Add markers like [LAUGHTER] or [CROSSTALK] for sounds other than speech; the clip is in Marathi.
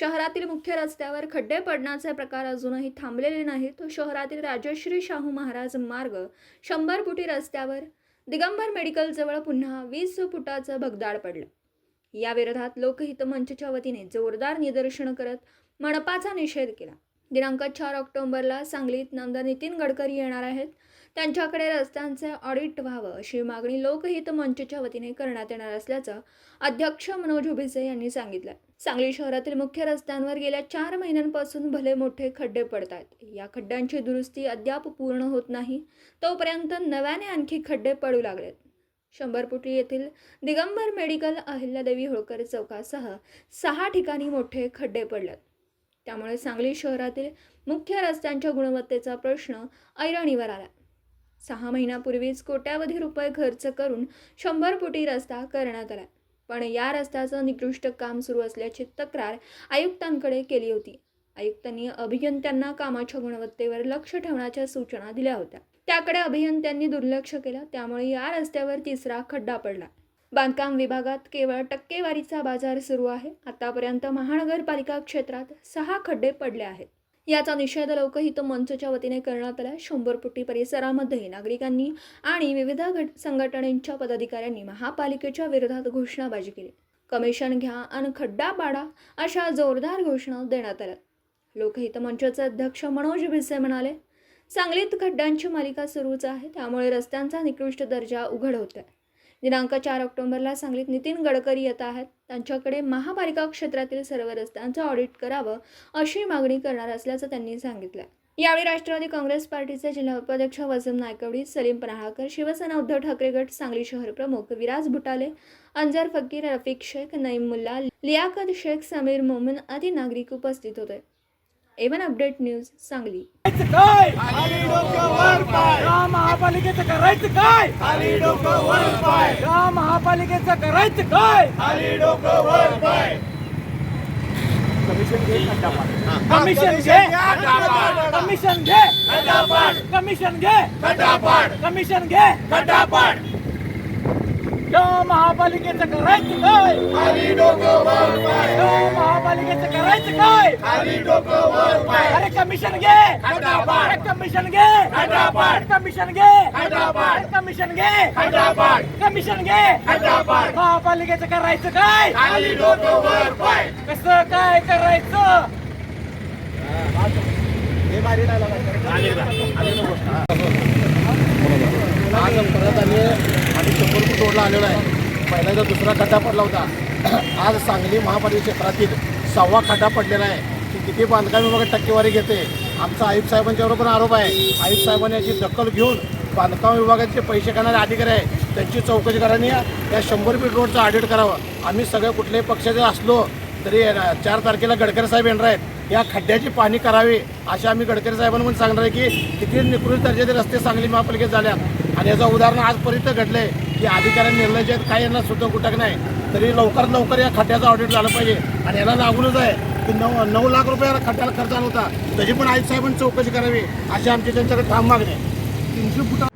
शहरातील मुख्य रस्त्यावर खड्डे पडण्याचे प्रकार अजूनही थांबलेले नाहीत. शहरातील राजश्री शाहू महाराज मार्ग शंभर फुटी रस्त्यावर दिगंबर मेडिकलजवळ पुन्हा वीस फुटाचं भगदाड पडलं. या विरोधात लोकहित मंचच्या वतीने जोरदार निदर्शन करत मनपाचा निषेध केला. दिनांक चार ऑक्टोबरला सांगलीत नामदार नितीन गडकरी येणार आहेत. त्यांच्याकडे रस्त्यांचे ऑडिट व्हावं अशी मागणी लोकहित मंचच्या वतीने करण्यात येणार असल्याचं अध्यक्ष मनोज उभिसे यांनी सांगितलं सांगली शहरातील मुख्य रस्त्यांवर गेल्या चार महिन्यांपासून भले मोठे खड्डे पडत आहेत या खड्ड्यांची दुरुस्ती अद्याप पूर्ण होत नाही. तोपर्यंत नव्याने आणखी खड्डे पडू लागलेत. शंभरपुटी येथील दिगंबर मेडिकल अहिल्यादेवी होळकर चौकासह सहा ठिकाणी मोठे खड्डे पडलेत. त्यामुळे सांगली शहरातील मुख्य रस्त्यांच्या गुणवत्तेचा प्रश्न ऐरणीवर आला. सहा महिन्यापूर्वीच कोट्यावधी रुपये खर्च करून शंभर फुटी रस्ता करण्यात आला. पण या रस्त्याचं निकृष्ट काम सुरू असल्याची तक्रार आयुक्तांकडे केली होती. आयुक्तांनी अभियंत्यांना कामाच्या गुणवत्तेवर लक्ष ठेवण्याच्या सूचना दिल्या होत्या. त्याकडे अभियंत्यांनी दुर्लक्ष केलं त्यामुळे या रस्त्यावर तिसरा खड्डा पडला. बांधकाम विभागात केवळ टक्केवारीचा बाजार सुरू आहे. आतापर्यंत महानगरपालिका क्षेत्रात सहा खड्डे पडले आहेत. याचा निषेध लोकहित मंचच्या वतीने करण्यात आला. शंभरपुटी परिसरामध्ये नागरिकांनी आणि विविध घट संघटनेच्या पदाधिकाऱ्यांनी महापालिकेच्या विरोधात घोषणाबाजी केली. कमिशन घ्या आणि खड्डा पाडा अशा जोरदार घोषणा देण्यात आल्या. लोकहित मंचाचे अध्यक्ष मनोज भिसे म्हणाले सांगलीत खड्ड्यांची मालिका सुरूच आहे. त्यामुळे रस्त्यांचा निकृष्ट दर्जा उघड होत आहे दिनांक चार ऑक्टोबरला सांगलीत नितीन गडकरी येत आहेत. त्यांच्याकडे महापालिका क्षेत्रातील सर्व रस्त्यांचं ऑडिट करावं अशी मागणी करणार असल्याचं त्यांनी सांगितलं. यावेळी राष्ट्रवादी काँग्रेस पार्टीचे जिल्हा उपाध्यक्ष वसम नायकवडी सलीम पन्हाळकर शिवसेना उद्धव ठाकरे गट सांगली शहर प्रमुख विराज भुटाले अंजार फकीर रफिक शेख नईम मुल्ला लियाकत शेख समीर मोमिन आदी नागरिक उपस्थित होते. A one update news Sangli. काय? महापालिकेचं करायचं काय? खाली डोकं वर पाय. महापालिकेचं करायचं काय? खाली डोकं वर पाय. कमिशन घे कमिशन कमिशन घे. कमिशन घे. कमिशन घे. कमिशन घे. या महापालिकेचं करायचं काय? खाली डोकं वर पाय. या महापालिकेचं करायचं काय? खाली डोकं वर पाय. अरे कमिशन घे. अरे कमिशन घे. खटापाड. कमिशन घे. अरे कमिशन घे. कमिशन घे. महापालिकेचं करायचं काय? खाली डोकं वर पाय. कसं काय करायचं? परत फूट रोडला आलेलो आहे. पहिल्यांदा दुसरा खड्डा पडला होता. [CLEARS THROAT] आज सांगली महापालिका क्षेत्रातील सहावा खड्डा पडलेला आहे. की किती बांधकाम विभाग टक्केवारी घेते? आमचा आयुक्त साहेबांच्यावर पण आरोप आहे. आयुक्त साहेबांनी याची दखल घेऊन बांधकाम विभागाचे पैसे करणारे अधिकारी आहे. त्यांची चौकशी करावी या शंभर फीट रोडचं ऑडिट करावं. आम्ही सगळ्या कुठल्याही पक्षाचे असलो तरी चार तारखेला गडकरी साहेब येणार आहेत. या खड्ड्याची पाहणी करावी असे आम्ही गडकरी साहेबांना पण सांगणार आहे की किती निकृष्ट दर्जाचे रस्ते सांगली महापालिकेत झाल्यात. आणि याचं उदाहरण आजपर्यंत घडलं आहे की अधिकाऱ्यांनी निर्णय जे आहेत काही यांना सुद्धा कुठक नाही. तरी लवकरात लवकर या खड्ड्याचं ऑडिट झालं पाहिजे. आणि याला लागूनच आहे की नऊ नऊ लाख रुपये खड्ड्याला खर्च आला होता. तरी पण आई साहेबांनी चौकशी करावी अशी आमची त्यांच्याकडे ठाम मागणी आहे. तीनशे फुटा